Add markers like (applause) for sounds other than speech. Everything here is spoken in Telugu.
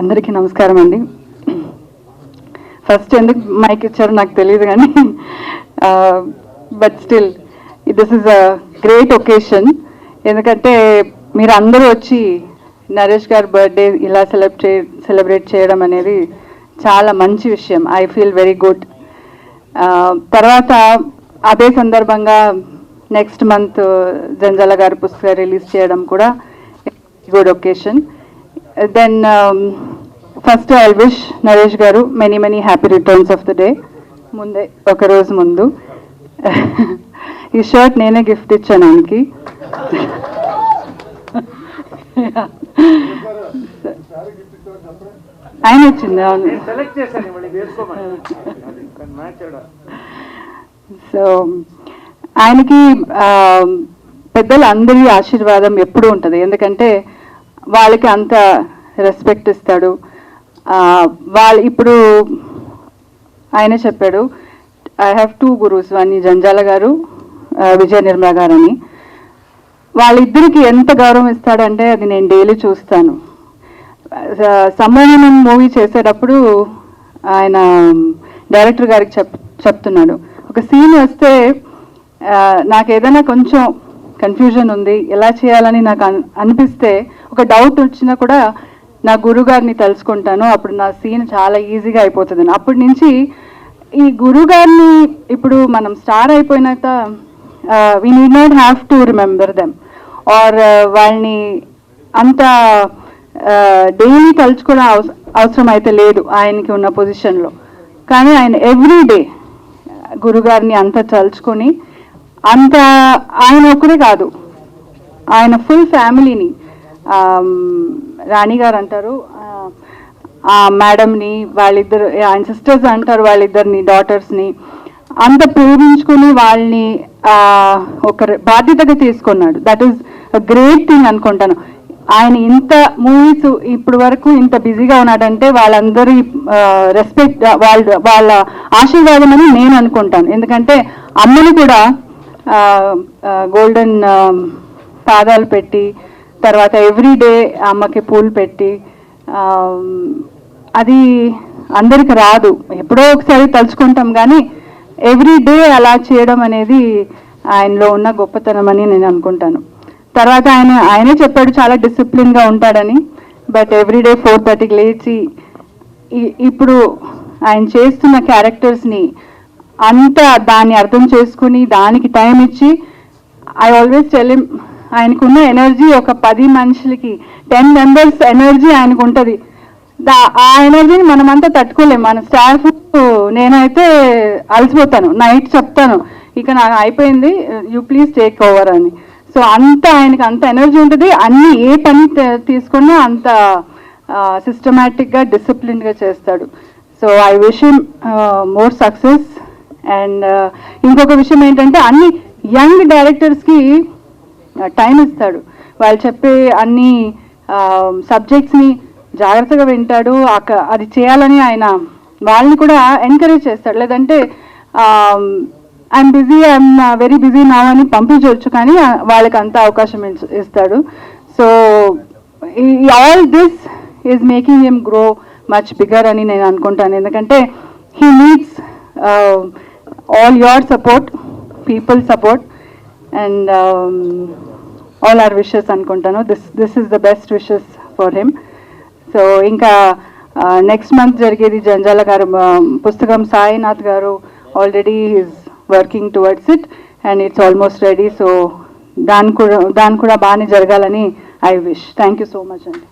అందరికీ నమస్కారం అండి. ఫస్ట్ ఎందుకు మైక్ ఇచ్చారో నాకు తెలియదు కానీ but still this is a great occasion ఎందుకంటే మీరు అందరూ వచ్చి నరేష్ గారి బర్త్డే ఇలా సెలబ్రేట్ సెలబ్రేట్ చేయడం అనేది చాలా మంచి విషయం. ఐ ఫీల్ వెరీ గుడ్ తర్వాత అదే సందర్భంగా నెక్స్ట్ మంత్ జంజాల గారి పుస్తకం రిలీజ్ చేయడం కూడా good occasion then first I wish Naresh garu many many happy returns of the day ముందే ఒక రోజు ముందు. (laughs) ఈ షర్ట్ నేనే గిఫ్ట్ ఇచ్చాను ఆయనకి. (laughs) ఆయన ఇచ్చింది అవును. సో ఆయనకి పెద్దలందరి ఆశీర్వాదం ఎప్పుడూ ఉంటుంది. ఎందుకంటే వాళ్ళకి అంత రెస్పెక్ట్ ఇస్తాడు. వాళ్ళు ఇప్పుడు ఆయన చెప్పాడు I have two gurus one Janjala garu Vijaya Nirmala గారు అని. వాళ్ళిద్దరికి ఎంత గౌరవం ఇస్తాడంటే అది నేను డైలీ చూస్తాను. సమ్మోహనం మూవీ చేసేటప్పుడు ఆయన డైరెక్టర్ గారికి చెప్ చెప్తున్నాడు. ఒక సీన్ వస్తే నాకు ఏదైనా కొంచెం కన్ఫ్యూజన్ ఉంది. ఎలా చేయాలని నాకు అన్- అనిపిస్తే ఒక డౌట్ వచ్చినా కూడా నా గురుగారిని తలుచుకుంటాను. అప్పుడు నా సీన్ చాలా ఈజీగా అయిపోతుంది. అప్పటి నుంచి ఈ గురుగారిని ఇప్పుడు మనం స్టార్ అయిపోయినాక we need not have to remember them or వాళ్ళని అంత డైలీ తలుచుకోవడం అవస- అవసరం అయితే లేదు ఆయనకి ఉన్న పొజిషన్లో కానీ ఆయన ఎవ్రీ డే గురుగారిని అంత తలుచుకొని అంత ఆయన ఒకరే కాదు. ఆయన ఫుల్ ఫ్యామిలీని రాణి గారు అంటారు. ఆ, మేడంని వాళ్ళిద్దరు ఆయన సిస్టర్స్ అంటారు వాళ్ళిద్దరిని డాటర్స్ని అంత ప్రేమించుకుని వాళ్ళని ఒక బాధ్యతగా తీసుకున్నాడు. దట్ ఈస్ గ్రేట్ థింగ్ అనుకుంటాను. ఆయన ఇంత మూవీస్ ఇప్పటి వరకు ఇంత బిజీగా ఉన్నాడంటే వాళ్ళందరి రెస్పెక్ట్ వాళ్ళ వాళ్ళ ఆశీర్వాదం అని నేను అనుకుంటాను. ఎందుకంటే అమ్మని కూడా గోల్డెన్ పాదాలు పెట్టి తర్వాత ఎవ్రీ డే అమ్మకి పూలు పెట్టి అది అందరికి రాదు. ఎప్పుడో ఒకసారి తలుచుకుంటాం కానీ ఎవ్రీ డే అలా చేయడం అనేది ఆయనలో ఉన్న గొప్పతనం అని నేను అనుకుంటాను. తర్వాత ఆయన ఆయనే చెప్పాడు చాలా డిసిప్లిన్గా ఉంటాడని బట్ ఎవ్రీ డే ఫోర్ థర్టీకి లేచి ఇప్పుడు ఆయన చేస్తున్న క్యారెక్టర్స్ని అంత దాన్ని అర్థం చేసుకుని దానికి టైం ఇచ్చి ఐ ఆల్వేస్ టెలిం ఆయనకున్న ఎనర్జీ ఒక పది మనుషులకి టెన్ మెంబర్స్ ఎనర్జీ ఆయనకు ఉంటుంది దా ఆ ఎనర్జీని మనమంతా తట్టుకోలేం. మన స్టాఫ్ నేనైతే అలసిపోతాను. నైట్ చెప్తాను. ఇక నాకు అయిపోయింది. యూ ప్లీజ్ టేక్ ఓవర్ అని. సో అంత ఆయనకి అంత ఎనర్జీ ఉంటుంది. అన్ని ఏ పని తీసుకున్నా అంత సిస్టమేటిక్గా డిసిప్లిన్గా చేస్తాడు. So I wish more success and uh, ఇంకొక విషయం ఏంటంటే అన్ని యంగ్ డైరెక్టర్స్కి టైం ఇస్తాడు. వాళ్ళు చెప్పే అన్ని సబ్జెక్ట్స్ని జాగ్రత్తగా వింటాడు. అది చేయాలని ఆయన వాళ్ళని కూడా ఎంకరేజ్ చేస్తాడు. లేదంటే I'm busy I'm very busy నా అని పంపించవచ్చు. కానీ వాళ్ళకి అంత అవకాశం ఇస్తాడు. So all this is making him grow much bigger అని నేను అనుకుంటాను. ఎందుకంటే he needs all support, support people support and all our wishes అనుకుంటాను. This this is the best wishes for him so ఇంకా నెక్స్ట్ మంత్ జరిగేది జంజాల గారు పుస్తకం Sainath garu already is working towards it and it's almost ready so దాని కూడా దాని కూడా బాగానే జరగాలని I wish thank you so much అండి.